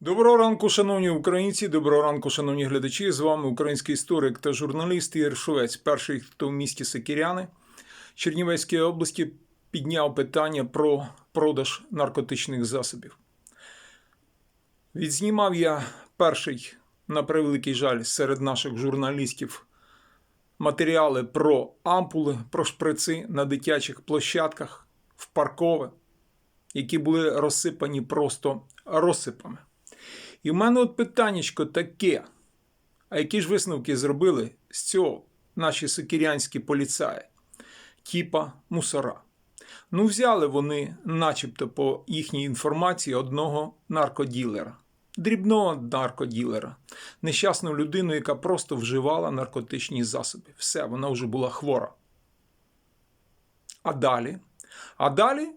Доброго ранку, шановні українці, доброго ранку, шановні глядачі. З вами український історик та журналіст Ігор Шовець, перший, хто в місті Сикіряни Чернівецької області підняв питання про продаж наркотичних засобів. Відзнімав я перший, на превеликий жаль, серед наших журналістів матеріали про ампули, про шприци на дитячих площадках, в паркове, які були розсипані просто розсипами. І в мене от питаннячко таке. А які ж висновки зробили з цього наші сокирянські поліцаї, типа мусора? Ну, взяли вони, начебто, по їхній інформації, одного наркоділера, дрібного наркоділера, нещасну людину, яка просто вживала наркотичні засоби. Все, вона вже була хвора. А далі? А далі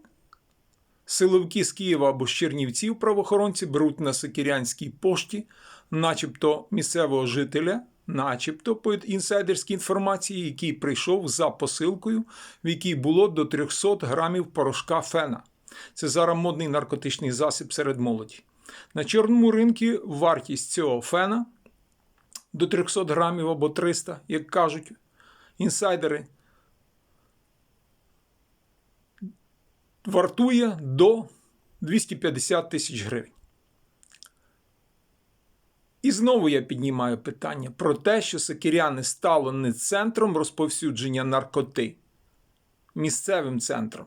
Силовики з Києва або з Чернівців правоохоронці беруть на Сокирянській пошті, начебто місцевого жителя, начебто по інсайдерській інформації, який прийшов за посилкою, в якій було до 300 грамів порошка фена. Це зараз модний наркотичний засіб серед молоді. На чорному ринку вартість цього фена до 300 грамів або 300, як кажуть інсайдери, вартує до 250 тисяч гривень. І знову я піднімаю питання про те, що Сокиряни стало не центром розповсюдження наркоти, місцевим центром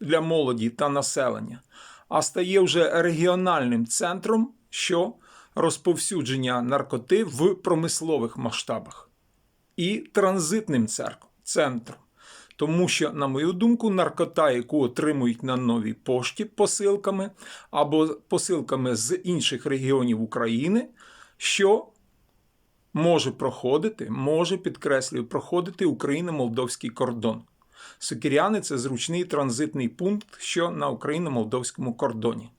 для молоді та населення, а стає вже регіональним центром, що розповсюдження наркоти в промислових масштабах і транзитним центром. Тому що, на мою думку, наркота, яку отримують на новій пошті посилками або посилками з інших регіонів України, що може проходити, може підкреслюю, проходити Україно-молдовський кордон. Сокиряни це зручний транзитний пункт, що на Україно-молдовському кордоні.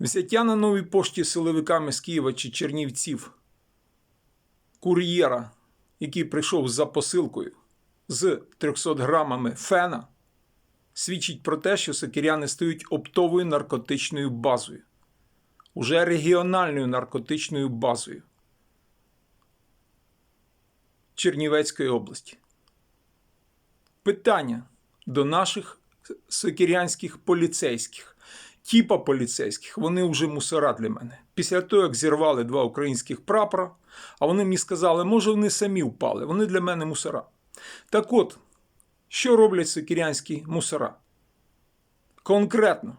Взяття на новій пошті силовиками з Києва чи Чернівців кур'єра який прийшов за посилкою з 300 грамами фена, свідчить про те, що сокиряни стають оптовою наркотичною базою, уже регіональною наркотичною базою Чернівецької області. Питання до наших сокирянських поліцейських. Тіпа поліцейських, вони вже мусора для мене. Після того, як зірвали два українських прапора, а вони мені сказали, може, вони самі впали. Вони для мене мусора. Так от, що роблять сокирянські мусора? Конкретно,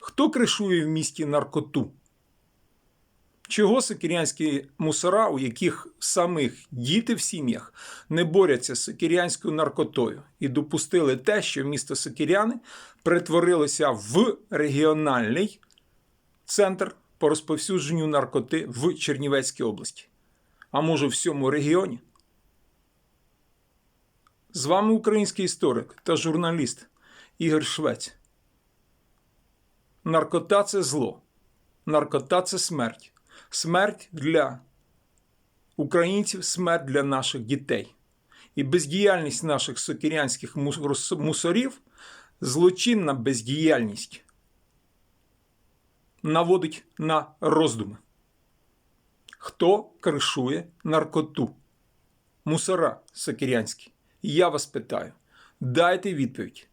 хто кришує в місті наркоту? Чого сокирянські мусора, у яких самих діти в сім'ях не борються з сокирянською наркотою і допустили те, що місто Сокиряни перетворилося в регіональний центр по розповсюдженню наркоти в Чернівецькій області, а може в всьому регіоні? З вами український історик та журналіст Ігор Швець. Наркота це зло, наркота це смерть. Смерть для українців, смерть для наших дітей. І бездіяльність наших сокирянських мусорів, злочинна бездіяльність наводить на роздуми. Хто кришує наркоту? Мусора сокирянські. Я вас питаю, дайте відповідь.